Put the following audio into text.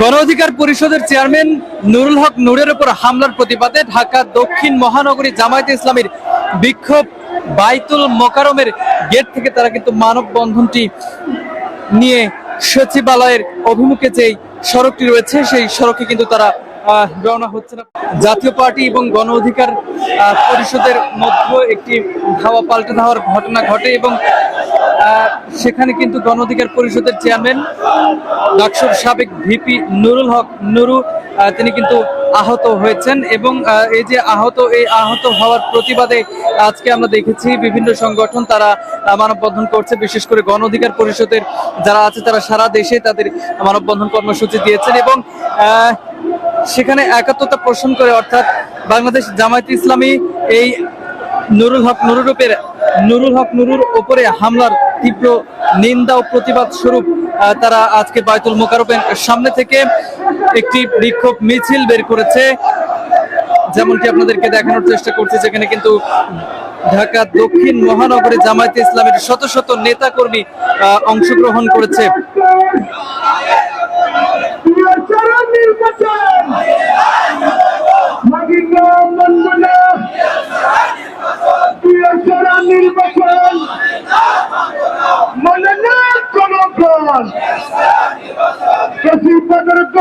গণ অধিকার পরিষদের চেয়ারম্যান নুরুল হক নুরের উপর হামলার প্রতিবাদে ঢাকা দক্ষিণ মহানগরী জামায়াতে ইসলামীর বিক্ষোভ বাইতুল মোকারমের গেট থেকে তারা কিন্তু মানববন্ধনটি নিয়ে সচিবালয়ের অভিমুখে যেই সড়কটি রয়েছে, সেই সড়কে কিন্তু তারা রওনা হচ্ছে না। জাতীয় পার্টি এবং গণ অধিকার পরিষদের মধ্যে একটি ধাওয়া, পাল্টে ধাওয়ার ঘটনা ঘটে এবং সেখানে কিন্তু গণ অধিকার পরিষদের চেয়ারম্যান, ডাকসুর সাবেক ভিপি নুরুল হক নুরু তিনি কিন্তু আহত হয়েছেন এবং এই যে আহত, এই আহত হওয়ার প্রতিবাদে আজকে আমরা দেখেছি বিভিন্ন সংগঠন তারা মানববন্ধন করছে, বিশেষ করে গণ অধিকার পরিষদের যারা আছে তারা সারা দেশে তাদের মানববন্ধন কর্মসূচি দিয়েছেন এবং সেখানে একাত্মতা পোষণ করে অর্থাৎ বাংলাদেশ জামায়াত ইসলামী এই নুরুল হক নুরুরূপের নুরুল হক নুরুর ওপরে হামলার তীব্র নিন্দা ও প্রতিবাদ স্বরূপ তারা আজকে বায়তুল মোকারবের সামনে থেকে একটি বিক্ষোভ মিছিল বের করেছে। যেমনটি আপনাদেরকে দেখানোর চেষ্টা করছে, যেখানে কিন্তু ঢাকা দক্ষিণ মহানগরে জামায়াতে ইসলামের শত শত নেতা কর্মী অংশগ্রহণ করেছে। নির্বাচন। মনে না কোনো প্রাণ প্রচুর পদার্থ